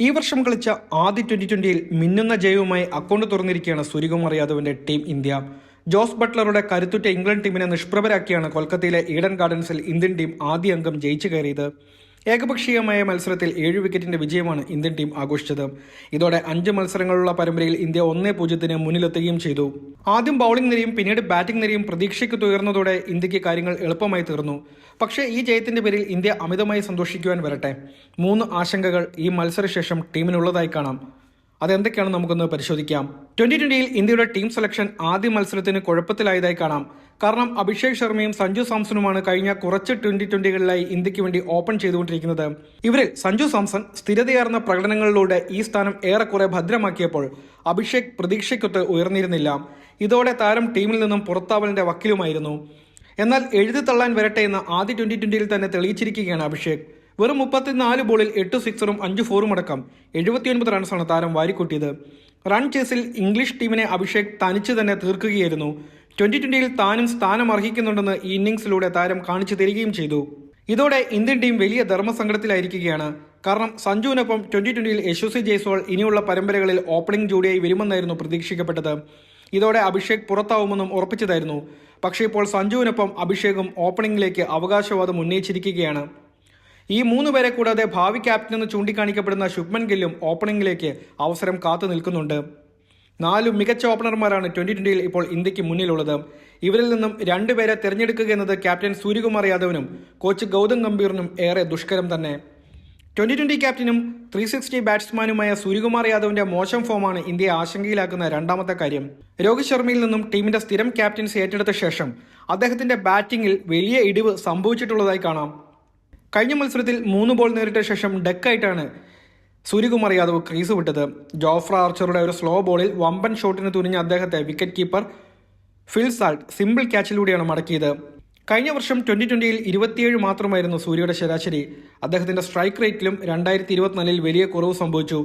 ഈ വർഷം കളിച്ച ആദ്യ ട്വന്റി ട്വന്റിയിൽ മിന്നുന്ന ജയവുമായി അക്കൗണ്ട് തുറന്നിരിക്കുകയാണ് സൂര്യകുമാർ യാദവിന്റെ ടീം ഇന്ത്യ. ജോസ് ബട്ട്ലറുടെ കരുത്തുറ്റ ഇംഗ്ലണ്ട് ടീമിനെ നിഷ്പ്രഭരാക്കിയാണ് കൊൽക്കത്തയിലെ ഈഡൻ ഗാർഡൻസിൽ ഇന്ത്യൻ ടീം ആദ്യ അംഗം ജയിച്ചു കയറിയത്. ഏകപക്ഷീയമായ മത്സരത്തിൽ ഏഴ് വിക്കറ്റിന്റെ വിജയമാണ് ഇന്ത്യൻ ടീം ആഘോഷിച്ചത്. ഇതോടെ അഞ്ച് മത്സരങ്ങളുള്ള പരമ്പരയിൽ ഇന്ത്യ ഒന്നേ പൂജ്യത്തിന് മുന്നിലെത്തുകയും ചെയ്തു. ആദ്യം ബൌളിംഗ് നിരയും പിന്നീട് ബാറ്റിംഗ് നിരയും പ്രതീക്ഷയ്ക്ക് തുയർന്നതോടെ ഇന്ത്യയ്ക്ക് കാര്യങ്ങൾ എളുപ്പമായി തീർന്നു. പക്ഷേ ഈ ജയത്തിന്റെ പേരിൽ ഇന്ത്യ അമിതമായി സന്തോഷിക്കുവാൻ വരട്ടെ. മൂന്ന് ആശങ്കകൾ ഈ മത്സരശേഷം ടീമിനുള്ളതായി കാണാം. അതെന്തൊക്കെയാണ് നമുക്കൊന്ന് പരിശോധിക്കാം. ട്വന്റി ട്വന്റിയിൽ ഇന്ത്യയുടെ ടീം സെലക്ഷൻ ആദ്യ മത്സരത്തിന് കുഴപ്പത്തിലായതായി കാണാം. കാരണം അഭിഷേക് ശർമ്മയും സഞ്ജു സാംസണുമാണ് കഴിഞ്ഞ കുറച്ച് ട്വന്റി ട്വന്റികളിലായി ഇന്ത്യയ്ക്ക് വേണ്ടി ഓപ്പൺ ചെയ്തുകൊണ്ടിരിക്കുന്നത്. ഇവരിൽ സഞ്ജു സാംസൺ സ്ഥിരതയാർന്ന പ്രകടനങ്ങളിലൂടെ ഈ സ്ഥാനം ഏറെക്കുറെ ഭദ്രമാക്കിയപ്പോൾ അഭിഷേക് പ്രതീക്ഷയ്ക്കൊത്ത് ഉയർന്നിരുന്നില്ല. ഇതോടെ താരം ടീമിൽ നിന്നും പുറത്താവലിന്റെ വക്കിലുമായിരുന്നു. എന്നാൽ എഴുതി തള്ളാൻ വരട്ടെ എന്ന് ആദ്യ ട്വന്റി ട്വന്റിയിൽ തന്നെ തെളിയിച്ചിരിക്കുകയാണ് അഭിഷേക്. വെറും മുപ്പത്തിനാല് ബോളിൽ എട്ട് സിക്സറും അഞ്ച് ഫോറും അടക്കം എഴുപത്തിയൊൻപത് റൺസാണ് താരം വാരിക്കൂട്ടിയത്. റൺ ചേസിൽ ഇംഗ്ലീഷ് ടീമിനെ അഭിഷേക് തനിച്ച് തന്നെ തീർക്കുകയായിരുന്നു. ട്വന്റി ട്വന്റിയിൽ താനും സ്ഥാനം അർഹിക്കുന്നുണ്ടെന്ന് ഈ ഇന്നിംഗ്സിലൂടെ താരം കാണിച്ചു തരികയും ചെയ്തു. ഇതോടെ ഇന്ത്യൻ ടീം വലിയ ധർമ്മസങ്കടത്തിലായിരിക്കുകയാണ്. കാരണം സഞ്ജുവിനൊപ്പം ട്വന്റി ട്വന്റിയിൽ യശസ്വി ജയ്സ്വാൾ ഇനിയുള്ള പരമ്പരകളിൽ ഓപ്പണിംഗ് ജോഡിയായി വരുമെന്നായിരുന്നു പ്രതീക്ഷിക്കപ്പെട്ടത്. ഇതോടെ അഭിഷേക് പുറത്താവുമെന്നും ഉറപ്പിച്ചതായിരുന്നു. പക്ഷേ ഇപ്പോൾ സഞ്ജുവിനൊപ്പം അഭിഷേകും ഓപ്പണിംഗിലേക്ക് അവകാശവാദം ഉന്നയിച്ചിരിക്കുകയാണ്. ഈ മൂന്ന് പേരെ കൂടാതെ ഭാവി ക്യാപ്റ്റൻ എന്ന് ചൂണ്ടിക്കാണിക്കപ്പെടുന്ന ശുഭ്മൻ ഗില്ലും ഓപ്പണിംഗിലേക്ക് അവസരം കാത്തു നിൽക്കുന്നുണ്ട്. നാല് മികച്ച ഓപ്പണർമാരാണ് ട്വന്റി ട്വന്റിയിൽ ഇപ്പോൾ ഇന്ത്യയ്ക്ക് മുന്നിലുള്ളത്. ഇവരിൽ നിന്നും രണ്ടുപേരെ തിരഞ്ഞെടുക്കുക എന്നത് ക്യാപ്റ്റൻ സൂര്യകുമാർ യാദവിനും കോച്ച് ഗൗതം ഗംഭീറിനും ഏറെ ദുഷ്കരം തന്നെ. ട്വന്റി ട്വന്റി ക്യാപ്റ്റനും ത്രീ സിക്സ്റ്റി ബാറ്റ്സ്മാനുമായ സൂര്യകുമാർ യാദവിന്റെ മോശം ഫോമാണ് ഇന്ത്യയെ ആശങ്കയിലാക്കുന്ന രണ്ടാമത്തെ കാര്യം. രോഹിത് ശർമ്മയിൽ നിന്നും ടീമിന്റെ സ്ഥിരം ക്യാപ്റ്റൻസി ഏറ്റെടുത്ത ശേഷം അദ്ദേഹത്തിന്റെ ബാറ്റിംഗിൽ വലിയ ഇടിവ് സംഭവിച്ചിട്ടുള്ളതായി കാണാം. കഴിഞ്ഞ മത്സരത്തിൽ മൂന്ന് ബോൾ നേരിട്ട ശേഷം ഡെക്കായിട്ടാണ് സൂര്യകുമാർ യാദവ് ക്രീസ് വിട്ടത്. ജോഫ്ര ആർച്ചറുടെ ഒരു സ്ലോ ബോളിൽ വമ്പൻ ഷോട്ടിന് തുനിഞ്ഞ അദ്ദേഹത്തെ wicket keeper Phil Salt simple ക്യാച്ചിലൂടെയാണ് മടക്കിയത്. കഴിഞ്ഞ വർഷം ട്വന്റി ട്വന്റിയിൽ ഇരുപത്തിയേഴ് മാത്രമായിരുന്നു സൂര്യയുടെ ശരാശരി. അദ്ദേഹത്തിന്റെ സ്ട്രൈക്ക് റേറ്റിലും രണ്ടായിരത്തി ഇരുപത്തിനാലിൽ വലിയ കുറവ് സംഭവിച്ചു.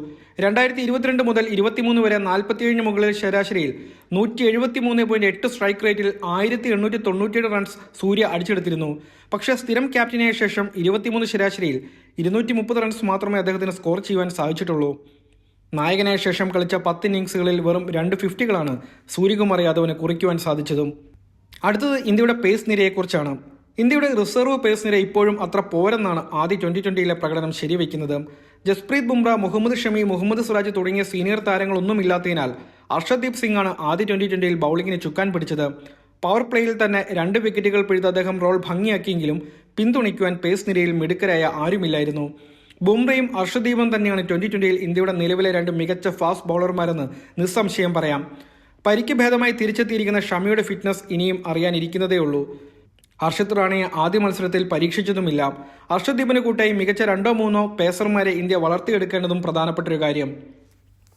രണ്ടായിരത്തി ഇരുപത്തിരണ്ട് മുതൽ ഇരുപത്തിമൂന്ന് വരെ നാൽപ്പത്തിയേഴിന് മുകളിൽ ശരാശരിയിൽ നൂറ്റി എഴുപത്തി മൂന്ന് പോയിന്റ് എട്ട് സ്ട്രൈക്ക് റേറ്റിൽ ആയിരത്തി എണ്ണൂറ്റി തൊണ്ണൂറ്റിയേഴ് റൺസ് സൂര്യ അടിച്ചെടുത്തിരുന്നു. പക്ഷേ സ്ഥിരം ക്യാപ്റ്റനായ ശേഷം ഇരുപത്തിമൂന്ന് ശരാശരിയിൽ ഇരുന്നൂറ്റി മുപ്പത് റൺസ് മാത്രമേ അദ്ദേഹത്തിന് സ്കോർ ചെയ്യുവാൻ സാധിച്ചിട്ടുള്ളൂ. നായകനായ ശേഷം കളിച്ച പത്ത് ഇന്നിംഗ്സുകളിൽ വെറും രണ്ട് ഫിഫ്റ്റികളാണ് സൂര്യകുമാർ യാദവിന് കുറിക്കുവാൻ സാധിച്ചതും. അടുത്തത് ഇന്ത്യയുടെ പേസ് നിരയെക്കുറിച്ചാണ്. ഇന്ത്യയുടെ റിസർവ് പേസ് നിര ഇപ്പോഴും അത്ര പോരെന്നാണ് ആദ്യ ട്വന്റി ട്വന്റിയിലെ പ്രകടനം ശരിവെക്കുന്നത്. ജസ്പ്രീത് ബുംറ മുഹമ്മദ് ഷമി മുഹമ്മദ് സുരാജ് തുടങ്ങിയ സീനിയർ താരങ്ങളൊന്നുമില്ലാത്തതിനാൽ അർഷദീപ് സിംഗ് ആണ് ആദ്യ ട്വന്റി ട്വന്റിയിൽ ബൌളിംഗിന് ചുക്കാൻ പിടിച്ചത്. പവർ പ്ലേയിൽ തന്നെ രണ്ട് വിക്കറ്റുകൾ പിഴുത് അദ്ദേഹം റോൾ ഭംഗിയാക്കിയെങ്കിലും പിന്തുണയ്ക്കുവാൻ പേസ് നിരയിൽ മിടുക്കരായ ആരുമില്ലായിരുന്നു. ബുംറയും അർഷദീപും തന്നെയാണ് ട്വന്റി ട്വന്റിയിൽ ഇന്ത്യയുടെ നിലവിലെ രണ്ട് മികച്ച ഫാസ്റ്റ് ബൗളർമാരെന്ന് നിസ്സംശയം പറയാം. പരിക്ക് ഭേദമായി തിരിച്ചെത്തിയിരിക്കുന്ന ഷമിയുടെ ഫിറ്റ്നസ് ഇനിയും അറിയാനിരിക്കുന്നതേ ഉള്ളൂ. ഹർഷിത് റാണയെ ആദ്യ മത്സരത്തിൽ പരീക്ഷിച്ചതുമില്ല. ഹർഷദീപിന് കൂട്ടായി മികച്ച രണ്ടോ മൂന്നോ പേസർമാരെ ഇന്ത്യ വളർത്തിയെടുക്കേണ്ടതും പ്രധാനപ്പെട്ട ഒരു കാര്യം.